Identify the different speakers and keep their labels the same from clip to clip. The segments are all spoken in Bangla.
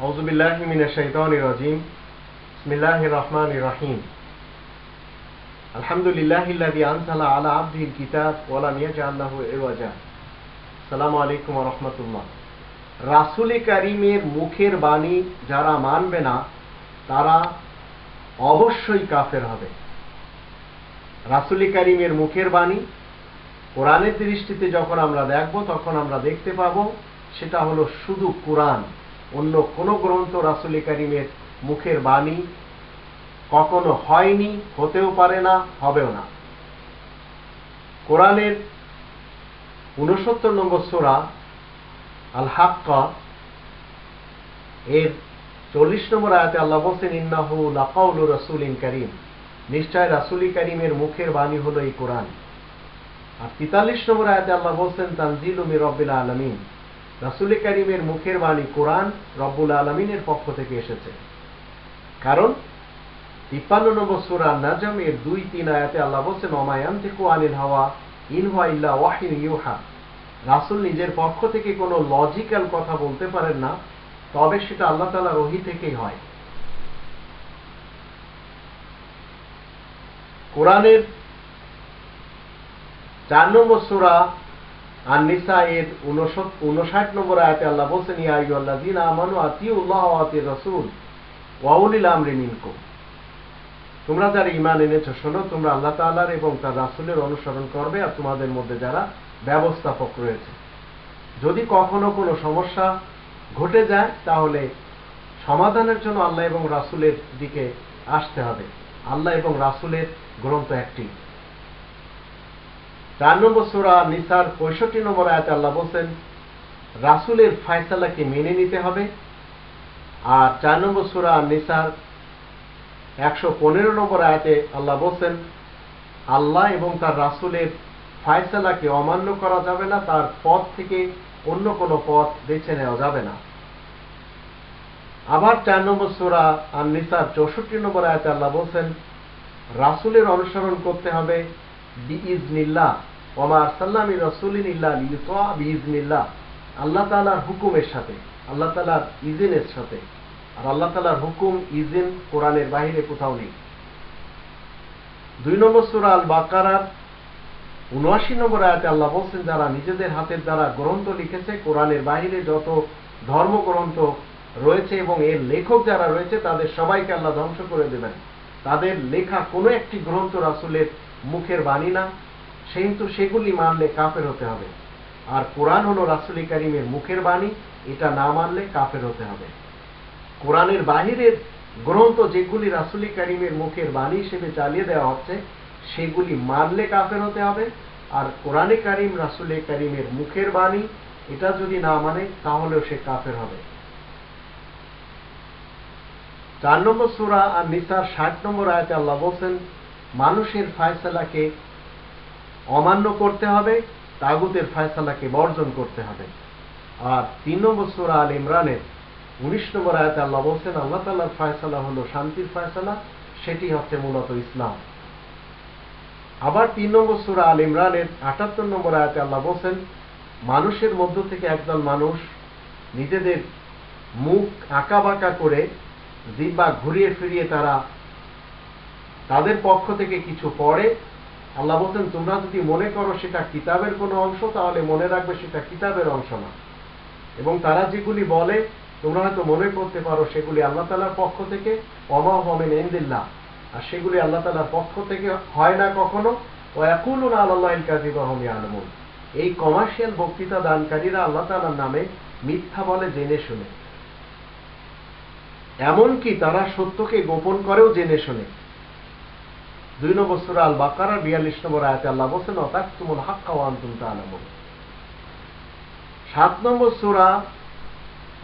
Speaker 1: أعوذ بالله من الشيطان الرجيم بسم الله الرحمن الرحيم الحمد لله الذي أنزل على عبده الكتاب ولم يجعل له عوجا السلام عليكم ورحمة الله রাসুলে কারিমের মুখের বাণী যারা মানবে না তারা অবশ্যই কাফের হবে রাসুলি কারিমের মুখের বাণী কোরআনের দৃষ্টিতে যখন আমরা দেখব তখন আমরা দেখতে পাবো সেটা হলো শুধু কোরআন অন্য কোনো গ্রন্থ রাসুলি কারিমের মুখের বাণী কখনো হয়নি, হতেও পারে না, হবেও না। কোরআনের উনসত্তর নম্বর সোরা আল হাক্কা এর চল্লিশ নম্বর আয়াতে আল্লাহ বলছেন, ইন্নাহু লাকাউল রাসুলিন করিম। নিশ্চয় রাসুলি করিমের মুখের বাণী হলো এই কোরআন। আর তেতাল্লিশ নম্বর আয়াতে আল্লাহ বলছেন, তানজিল উমি রব্বিল আলমিন। রাসুলি করিমের মুখের বাণী কোরআন রব্বুল আলমিনের পক্ষ থেকে এসেছে। কারণ তিপ্পান্ন নম্বর সুরা নাজম এর দুই তিন আয়াতে আল্লাহ বলছেন অমায়ান থেকে আনিল হাওয়া ইনহা ইল্লা ওয়াহিন ইউহা। রাসুল নিজের পক্ষ থেকে কোনো লজিক্যাল কথা বলতে পারেন না, তবে সেটা আল্লাহ তালা রহি থেকেই হয়। কোরআনের চার নম্বর সুরা আর নিসা এর উনষাট নম্বর আয়াতে আল্লাহ বলছেন, ইয়া আল্লাহ দিন আমানু আতি উল্লাহ আতি রসুল ওয়াউলিল আমরি মিনকুম। তোমরা যারা ইমান এনেছো, শোনো, তোমরা আল্লাহ তাআলার এবং তার রাসুলের অনুসরণ করবে আর তোমাদের মধ্যে যারা ব্যবস্থাপক রয়েছে। যদি কখনো কোনো সমস্যা ঘটে যায়, তাহলে সমাধানের জন্য আল্লাহ এবং রাসুলের দিকে আসতে হবে। আল্লাহ এবং রাসুলের গ্রন্থ একটি। চার নম্বর সুরা নিসার পঁয়ষট্টি নম্বর আয়াতে আল্লাহ বলছেন, রাসুলের ফায়সালাকে মেনে নিতে হবে। আর চার নম্বর সুরা নিসার একশো পনেরো নম্বর আয়াতে আল্লাহ বলছেন, আল্লাহ এবং তার রাসুলের ফায়সালাকে অমান্য করা যাবে না, তার পথ থেকে অন্য কোনো পথ বেছে নেওয়া যাবে না। আবার চার নম্বর সুরা আর নিসার চৌষট্টি নম্বর আয়তে আল্লাহ বলছেন, রাসুলের অনুসরণ করতে হবে বিইজনিল্লাহ। সাল্লামি রসুলিন ইল্লা আল্লাহ তালার হুকুমের সাথে, আল্লাহ তালার সাথে, আর আল্লাহ তালার হুকুম কোরআনের বাহিরে কোথাও নেই। দুই নম্বর সুরা আল বাকারার উনআশি নম্বর আয়াতে আল্লাহ বলছেন, যারা নিজেদের হাতের দ্বারা গ্রন্থ লিখেছে, কোরআনের বাহিরে যত ধর্মগ্রন্থ রয়েছে এবং এর লেখক যারা রয়েছে, তাদের সবাইকে আল্লাহ ধ্বংস করে দেবেন। তাদের লেখা কোনো একটি গ্রন্থ রাসুলের মুখের বাণী না। কিন্তু সেগুলি মানলে কাফের হতে হবে। আর কোরআন হলো রাসুলি কারিমের মুখের বাণী, এটা না মানলে কাফের হতে হবে। কোরআনের বাহিরের গ্রন্থ যেগুলি রাসুলি কারিমের মুখের বাণী হিসেবে চালিয়ে দেওয়া হচ্ছে, সেগুলি মানলে কাফের হতে হবে। আর কোরআনে কারিম রাসুলে কারিমের মুখের বাণী, এটা যদি না মানে তাহলেও সে কাফের হবে। চার নম্বর সুরা আর নিসার ষাট নম্বর আয়তে আল্লাহ বলছেন, মানুষের ফায়সালাকে অমান্য করতে হবে, তাগুতের ফায়সালাকে বর্জন করতে হবে। আর তিন নম্বর সুরা আল ইমরানের উনিশ নম্বর আয়তে আল্লাহ বলছেন, আল্লাহ তাল্লার ফায়সালা হলো শান্তির ফায়সালা, সেটি হচ্ছে মূলত ইসলাম। আবার তিন নম্বর সুরা আল ইমরানের আটাত্তর নম্বর আয়াতে আল্লাহ বলছেন, মানুষের মধ্য থেকে একদল মানুষ নিজেদের মুখ আঁকা বাঁকা করে জিব্বা ঘুরিয়ে ফিরিয়ে তারা তাদের পক্ষ থেকে কিছু পড়ে আল্লাহ বলছেন, তোমরা যদি মনে করো সেটা কিতাবের কোনো অংশ, তাহলে মনে রাখবে সেটা কিতাবের অংশ না। এবং তারা যেগুলি বলে, তোমরা হয়তো মনে করতে পারো সেগুলি আল্লাহ তালার পক্ষ থেকে অমা হমেন এন্দিল্লাহ আর সেগুলি আল্লাহ তালার পক্ষ থেকে হয় না কখনো ও একুলুন আল্লাহ কাজিবাহমি আলমুন এই কমার্শিয়াল বক্তৃতা দানকারীরা আল্লাহ তালার নামে মিথ্যা বলে, জেনে শুনে। এমনকি তারা সত্যকে গোপন করেও জেনে শুনে। দুই নম্বর সুরা আল বাকারা বিয়াল্লিশ নম্বর আয়াতে আল্লাহ বলছেন অতাক তুমুল হাক্কা ওয়ান তুমতা আলমুন সাত নম্বর সুরা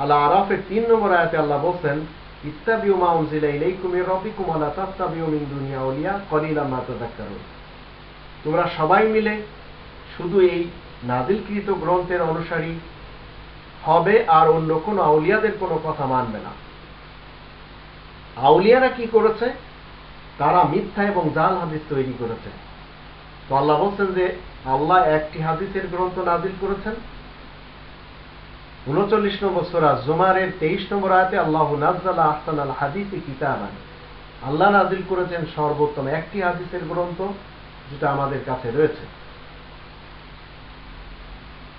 Speaker 1: আল্লাহ আরাফের তিন নম্বর আয়াতে আল্লাহ বলছেন, ইত্তাবিউ মা উনজিলা ইলাইকুম মির রাব্বিকুম ওয়া লা তাত্তাবিউ দুনিয়া আউলিয়া কলিলাম মা তাযাক্কারুন তোমরা সবাই মিলে শুধু এই নাজিলকৃত গ্রন্থের অনুসারী হবে আর অন্য কোনো আউলিয়াদের কোনো কথা মানবে না। আউলিয়ারা কি করেছে? তারা মিথ্যা এবং জাল হাদিস তৈরি করেছে। তো আল্লাহ বলছেন যে, আল্লাহ একটি হাদিসের গ্রন্থ নাজিল করেছেন। উনচল্লিশ নম্বর সোরা জুমারের তেইশ নম্বর আয়াতে আল্লাহ নাজ্জালা আহসান আল হাদিসি কিতাবান। আল্লাহ নাজিল করেছেন সর্বোত্তম একটি হাদিসের গ্রন্থ যেটা আমাদের কাছে রয়েছে।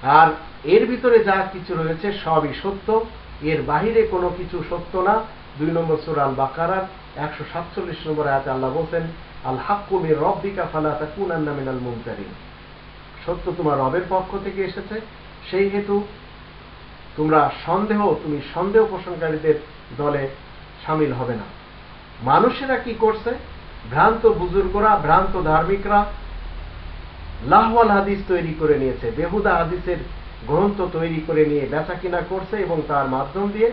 Speaker 1: আর এর ভিতরে যা কিছু রয়েছে সবই সত্য। এর বাহিরে কোনো কিছু সত্য না। দুই নম্বর সুরা আল বাকারার একশো সাতচল্লিশ নম্বর আয়াতে আল্লাহ বলছেন আল রব্বিকা ফালা মুমতারিন। সত্য তোমার রবের পক্ষ থেকে এসেছে, সেই হেতু তোমরা সন্দেহ, তুমি সন্দেহ পোষণকারীদের দলে সামিল হবে না। মানুষেরা কি করছে? ভ্রান্ত বুজুর্গরা, ভ্রান্ত ধার্মিকরা লাহওয়াল হাদিস তৈরি করে নিয়েছে, বেহুদা হাদিসের গ্রন্থ তৈরি করে নিয়ে বেচা কিনা করছে এবং তার মাধ্যম দিয়ে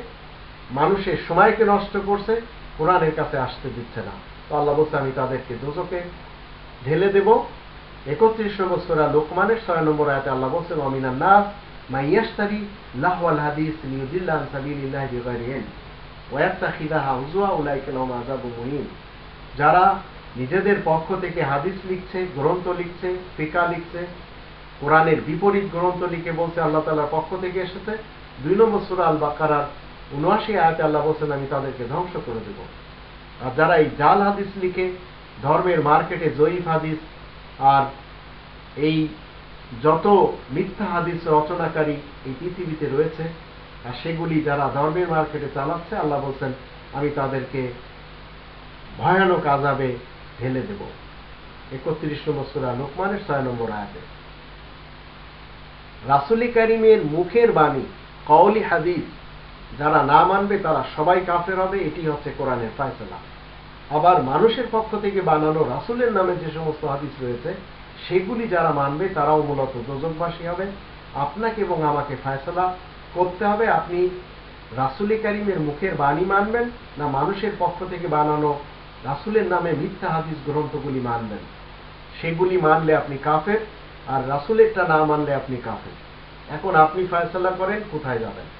Speaker 1: মানুষের সময়কে নষ্ট করছে। কোরআনের কাছে আসতে দিচ্ছে না। তো আল্লাহ বলছে, আমি তাদেরকে দোজকে ঢেলে দেব। একত্রিশ নম্বর সোরা লোকমানের ছয় নম্বর আয়াতে আল্লাহ বলছেন অমিনার নাস মাইয়াস্তারি লাহওয়াল হাদিস নিউজিল্লাহ সাবিলিল্লাহ বিগাইরি ইলম ওয়াত্তাখিদাহা হুজুয়া, উলাইকা লাহুম আযাবুন মুহিন। যারা নিজেদের পক্ষ থেকে হাদিস লিখছে, গ্রন্থ লিখছে, ফিকা লিখছে, কোরআনের বিপরীত গ্রন্থ লিখে বলছে, আল্লাহ তাআলার পক্ষ থেকে এসেছে। দুই নম্বর সূরা আল বাকারার উনআশি আয়াতে আল্লাহ বলছেন, আমি তাদেরকে ধ্বংস করে দেব। আর যারা এই জাল হাদিস লিখে, ধর্মের মার্কেটে জয়ীফ হাদিস আর এই যত মিথ্যা হাদিস রচনাকারী এই পৃথিবীতে রয়েছে, আর সেগুলি যারা ধর্মের মার্কেটে চালাচ্ছে, আল্লাহ বলছেন, আমি তাদেরকে ভয়ানক আজাবে ঢেলে দেব। একত্রিশ নম্বর সুরা লোকমানের ছয় নম্বর আয়াতে। রাসুলি কারিমের মুখের বাণী, কওলি হাদিস যারা না মানবে তারা সবাই কাফের হবে, এটি হচ্ছে কোরআনের ফায়সলা। আবার মানুষের পক্ষ থেকে বানানো রাসুলের নামে যে সমস্ত হাদিস রয়েছে, সেগুলি যারা মানবে তারাও মূলত দোজকবাসী হবে। আপনাকে এবং আমাকে ফায়সলা করতে হবে, আপনি রাসুলি কারিমের মুখের বাণী মানবেন না মানুষের পক্ষ থেকে বানানো রাসুলের নামে মিথ্যা হাদিস গ্রন্থগুলি মানবেন। সেগুলি মানলে আপনি কাফের, আর রাসুলেরটা না মানলে আপনি কাফের। এখন আপনি ফায়সলা করেন, কোথায় যাবেন?